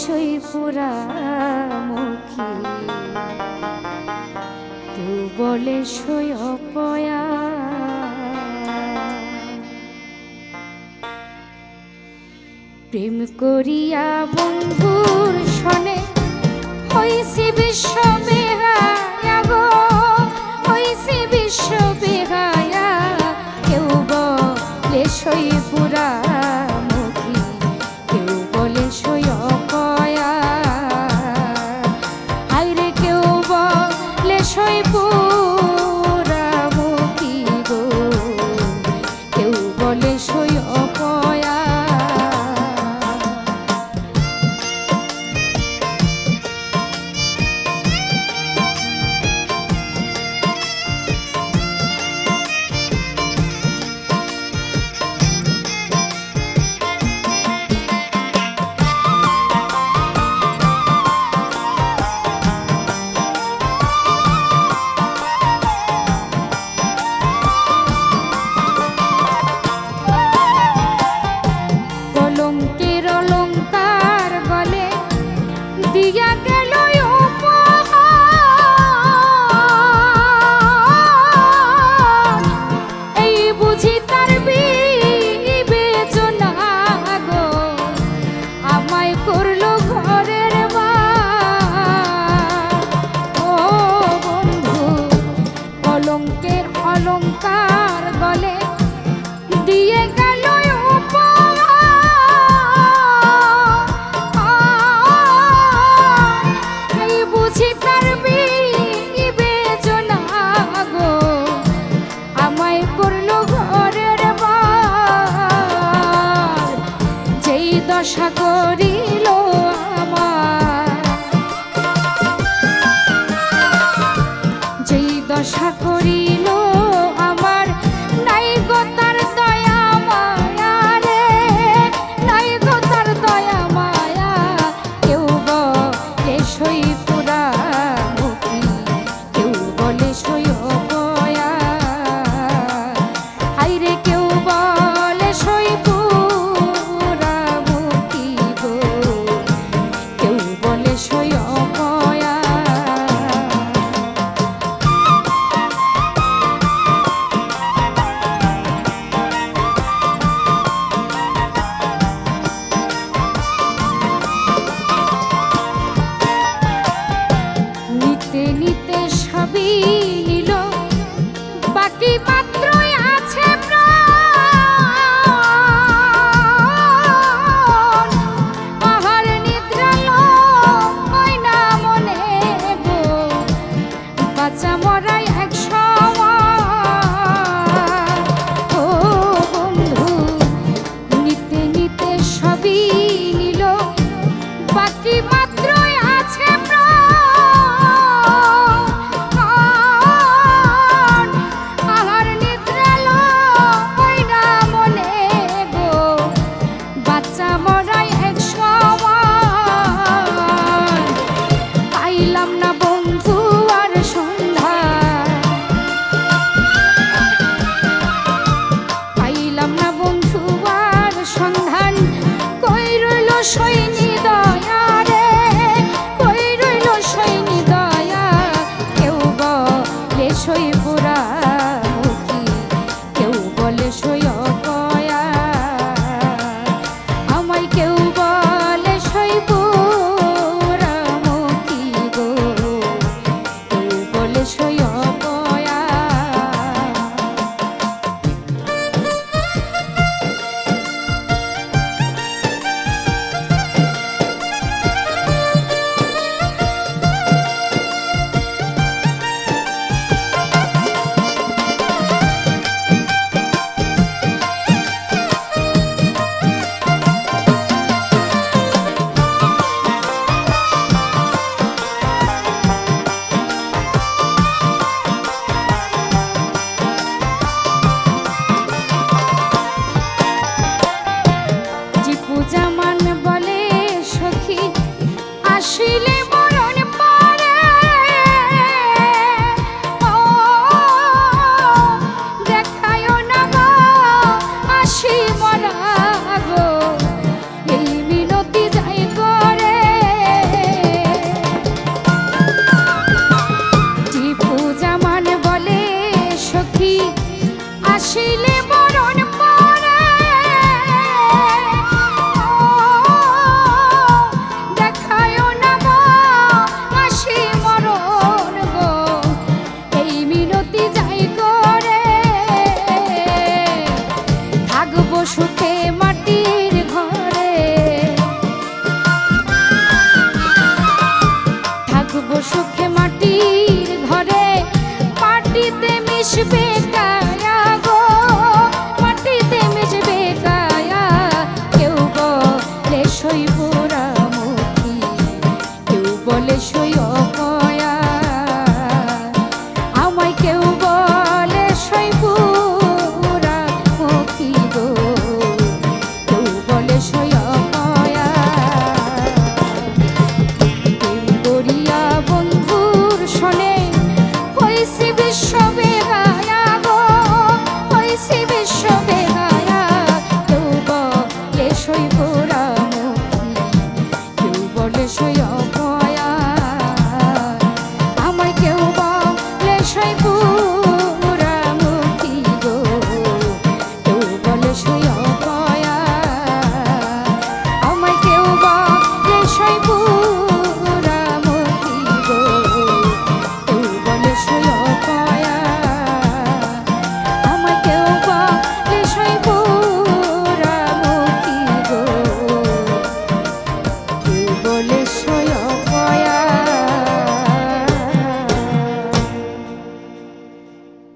শই তু বলে শই অপয়া। প্রেম করিয়া বন্ধুর শনে হইছি বিশ্ব বেহায়া গো, হইছি বিশ্ব কেউ বলে শই শেষ হই অপ করি নিতে সবই নিল বাকি মাত্র